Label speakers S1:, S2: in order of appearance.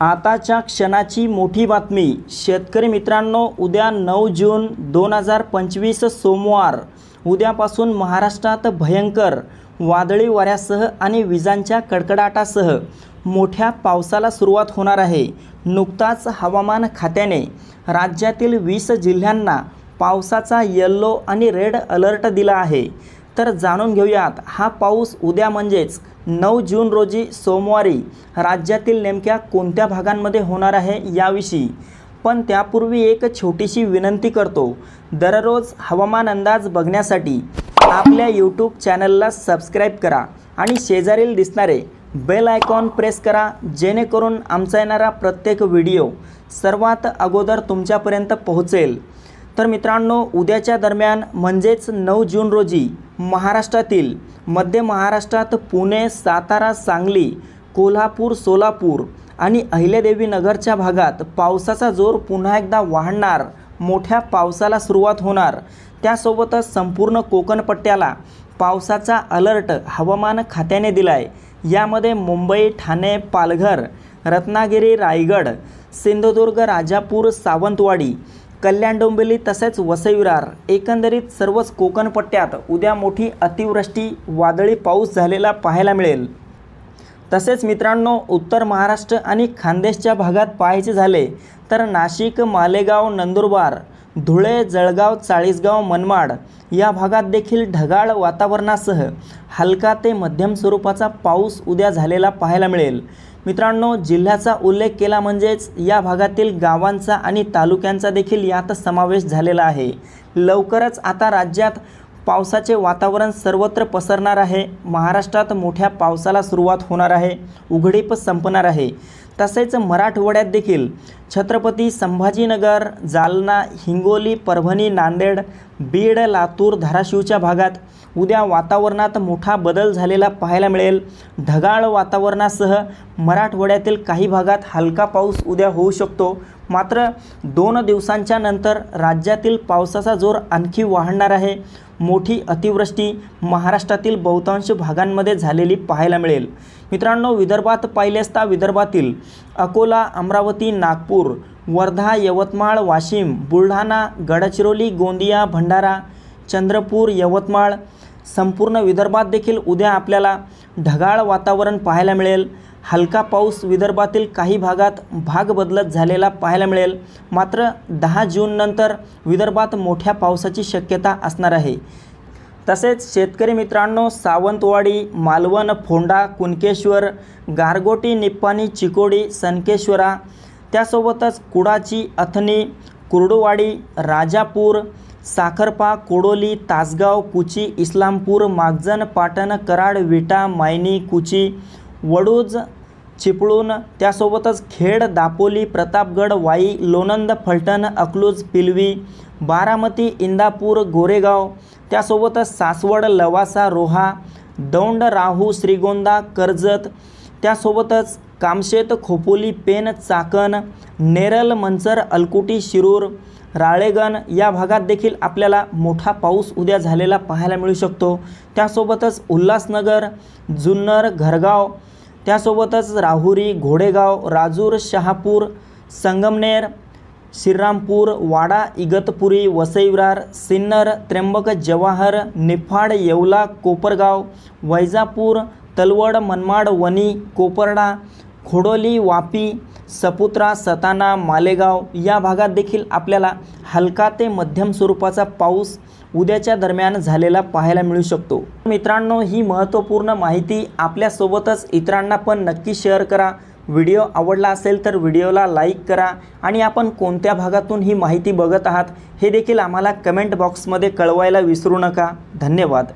S1: आताच्या क्षणाची मोठी बातमी. शेतकरी मित्रांनो उद्या नऊ जून दोन हजार पंचवीस सोमवार. उद्यापासून महाराष्ट्रात भयंकर वादळी वाऱ्यासह आणि विजांच्या कडकडाटासह मोठ्या पावसाला सुरुवात होणार आहे. नुकताच हवामान खात्याने राज्यातील वीस जिल्ह्यांना पावसाचा येल्लो आणि रेड अलर्ट दिला आहे. तर जाणून घेऊयात. हा पाऊस उद्या म्हणजेच नऊ जून रोजी सोमवारी राज्यातील नेमक्या कोणत्या भागांमध्ये होणार आहे याविषयी. पण त्यापूर्वी एक छोटीशी विनंती करतो. दररोज हवामान अंदाज बघण्यासाठी आपल्या यूट्यूब चॅनलला सबस्क्राईब करा आणि शेजारील दिसणारे बेल आयकॉन प्रेस करा जेणेकरून आमचा येणारा प्रत्येक व्हिडिओ सर्वात अगोदर तुमच्यापर्यंत पोहोचेल. तर मित्रांनो उद्याच्या दरम्यान म्हणजेच नऊ जून रोजी महाराष्ट्रातील मध्य महाराष्ट्रात पुणे सातारा सांगली कोल्हापूर सोलापूर आणि अहिल्यादेवी नगरच्या भागात पावसाचा जोर पुन्हा एकदा वाढणार मोठ्या पावसाला सुरुवात होणार. त्यासोबतच संपूर्ण कोकणपट्ट्याला पावसाचा अलर्ट हवामान खात्याने दिला आहे यामध्ये मुंबई ठाणे पालघर रत्नागिरी रायगड सिंधुदुर्ग राजापूर सावंतवाडी कल्याण डोंबिवली तसेच वसई विरार एकंदरीत सर्वच कोकण पट्ट्यात उद्या मोठी अतिवृष्टी वादळी पाऊस झालेला पाहायला मिळेल. तसेच मित्रांनो उत्तर महाराष्ट्र आणि खानदेशच्या भागात पाहायचे झाले तर नाशिक मालेगाव नंदुरबार धुळे जळगाव चाळीसगाव मनमाड या भागात देखील ढगाळ वातावरणासह हलका ते मध्यम स्वरूपाचा पाऊस उद्या झालेला पाहायला मिळेल. मित्रांनो जिल्ह्याचा उल्लेख केला म्हणजेच या भागातील गावांचा आणि तालुक्यांचा देखील यात समावेश झालेला आहे. लवकरच आता राज्यात पावसाचे वातावरण सर्वत्र पसरणार आहे. महाराष्ट्रात मोठ्या पावसाला सुरुवात होणार आहे. उघडीप संपणार आहे. तसेच मराठवाड्यात देखील छत्रपती संभाजीनगर जालना हिंगोली परभणी नांदेड बीड लातूर धाराशिवच्या भागात उद्या वातावरणात मोठा बदल झालेला पाहायला मिळेल. ढगाळ वातावरणासह मराठवाड्यातील काही भागात हलका पाऊस उद्या होऊ शकतो. मात्र दोन दिवसांच्या नंतर राज्यातील पावसाचा जोर आणखी वाढणार आहे. मोठी अतिवृष्टी महाराष्ट्रातील बहुतांश भागांमध्ये झालेली पाहायला मिळेल. मित्रांनो विदर्भात पाहिले असता विदर्भातील अकोला अमरावती नागपूर वर्धा यवतमाळ वाशिम बुलढाणा गडचिरोली गोंदिया भंडारा चंद्रपूर यवतमाळ संपूर्ण विदर्भात देखील उद्या आपल्याला ढगाळ वातावरण पाहायला मिळेल. हलका पाऊस विदर्भातील काही भागात भाग बदलत झालेला पाहायला मिळेल. मात्र दहा जूननंतर विदर्भात मोठ्या पावसाची शक्यता असणार आहे. तसेच शेतकरी मित्रांनो सावंतवाडी मालवण फोंडा कुणकेश्वर गारगोटी निप्पाणी चिकोडी सनकेश्वरा त्यासोबतच कुडाची अथनी कुर्डुवाडी राजापूर साखरपा कोडोली तासगाव कुची इस्लामपूर मागजन पाटण कराड विटा मायनी कुची वडूज चिपळूण त्यासोबतच खेड दापोली प्रतापगड वाई लोणंद फलटण अकलूज पिलवी बारामती इंदापूर गोरेगाव त्यासोबतच सासवड लवासा रोहा दौंड राहू श्रीगोंदा कर्जत त्यासोबतच कामशेत खोपोली पेन चाकण नेरल मंचर अलकुटी शिरूर राळेगण या भागात देखील आपल्याला मोठा पाऊस उद्या झालेला पाहायला मिळू शकतो. त्यासोबतच उल्हासनगर जुन्नर घरगाव त्यासोबतच राहुरी घोडेगाव राजूर शहापूर संगमनेर श्रीरामपूर वाडा इगतपुरी वसईविरार सिन्नर त्र्यंबक जवाहर निफाड येवला कोपरगाव वैजापूर तलवड मनमाड वणी कोपर्डा खोडोली वापी सपुत्रा सताना मालेगाव या भागात देखील आपल्याला हलका ते मध्यम स्वरूपाचा पाऊस उद्याच्या दरम्यान झालेला पाहायला मिळू शकतो. मित्रांनो ही महत्त्वपूर्ण माहिती आपल्यासोबतच इतरांना पण नक्की शेअर करा. व्हिडिओ आवडला असेल तर व्हिडिओला लाईक करा आणि आपण कोणत्या भागातून ही माहिती बघत आहात हे देखील आम्हाला कमेंट बॉक्समध्ये कळवायला विसरू नका. धन्यवाद.